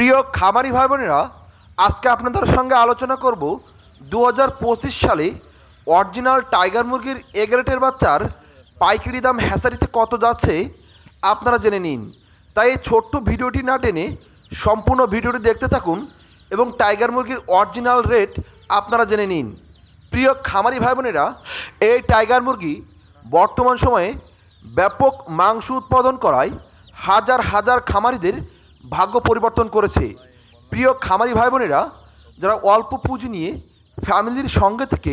প্রিয় খামারি ভাই বোনেরা আজকে আপনাদের সঙ্গে আলোচনা করব দু হাজার পঁচিশ সালে অরিজিনাল টাইগার মুরগির এগারেটের বাচ্চার পাইকারি দাম হ্যাসারিতে কত যাচ্ছে আপনারা জেনে নিন। তাই এই ছোট্ট ভিডিওটি না টেনে সম্পূর্ণ ভিডিওটি দেখতে থাকুন এবং টাইগার মুরগির অরিজিনাল রেট আপনারা জেনে নিন। প্রিয় খামারি ভাই বোনেরা এই টাইগার মুরগি বর্তমান সময়ে ব্যাপক মাংস উৎপাদন করায় হাজার হাজার খামারিদের ভাগ্য পরিবর্তন করেছে। প্রিয় খামারি ভাই বোনেরা যারা অল্প পুঁজি নিয়ে ফ্যামিলির সঙ্গে থেকে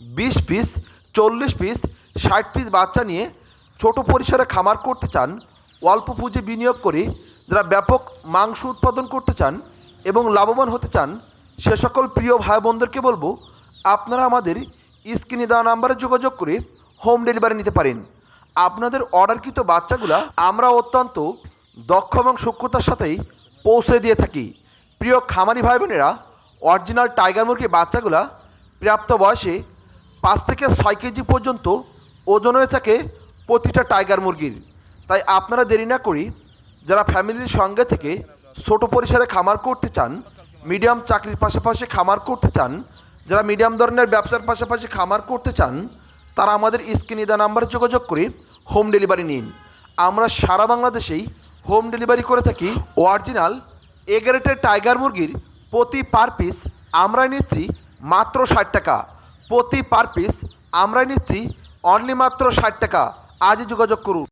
বিশ পিস, চল্লিশ পিস, ষাট পিস বাচ্চা নিয়ে ছোট পরিসরে খামার করতে চান, অল্প পুঁজি বিনিয়োগ করে যারা ব্যাপক মাংস উৎপাদন করতে চান এবং লাভবান হতে চান, সে সকল প্রিয় ভাই বোনদেরকে বলব, আপনারা আমাদের স্ক্রিনে দেওয়া নাম্বারে যোগাযোগ করে হোম ডেলিভারি নিতে পারেন। আপনাদের অর্ডারকৃত বাচ্চাগুলা আমরা অত্যন্ত দক্ষ এবং সূক্ষ্মতার সাথেই পৌঁছে দিয়ে থাকি। প্রিয় খামারি ভাই বোনেরা অরিজিনাল টাইগার মুরগির বাচ্চাগুলা প্রাপ্ত বয়সে পাঁচ থেকে ছয় কেজি পর্যন্ত ওজন হয়ে থাকে প্রতিটা টাইগার মুরগির। তাই আপনারা দেরি না করি যারা ফ্যামিলির সঙ্গে থেকে ছোট পরিসরে খামার করতে চান মিডিয়াম চাকরির পাশাপাশি খামার করতে চান, যারা মিডিয়াম ধরনের ব্যবসার পাশাপাশি খামার করতে চান, তারা আমাদের স্ক্রিনে দেওয়া নাম্বারে যোগাযোগ করে হোম ডেলিভারি নিন। আমরা সারা বাংলাদেশেই হোম ডেলিভারি করে থাকি। অরিজিনাল এগারেটের টাইগার মুরগির প্রতি পার পিস আমরা নিচ্ছি মাত্র ষাট টাকা। প্রতি পার পিস আমরা নিচ্ছি অনলি মাত্র ষাট টাকা। আজই যোগাযোগ করুন।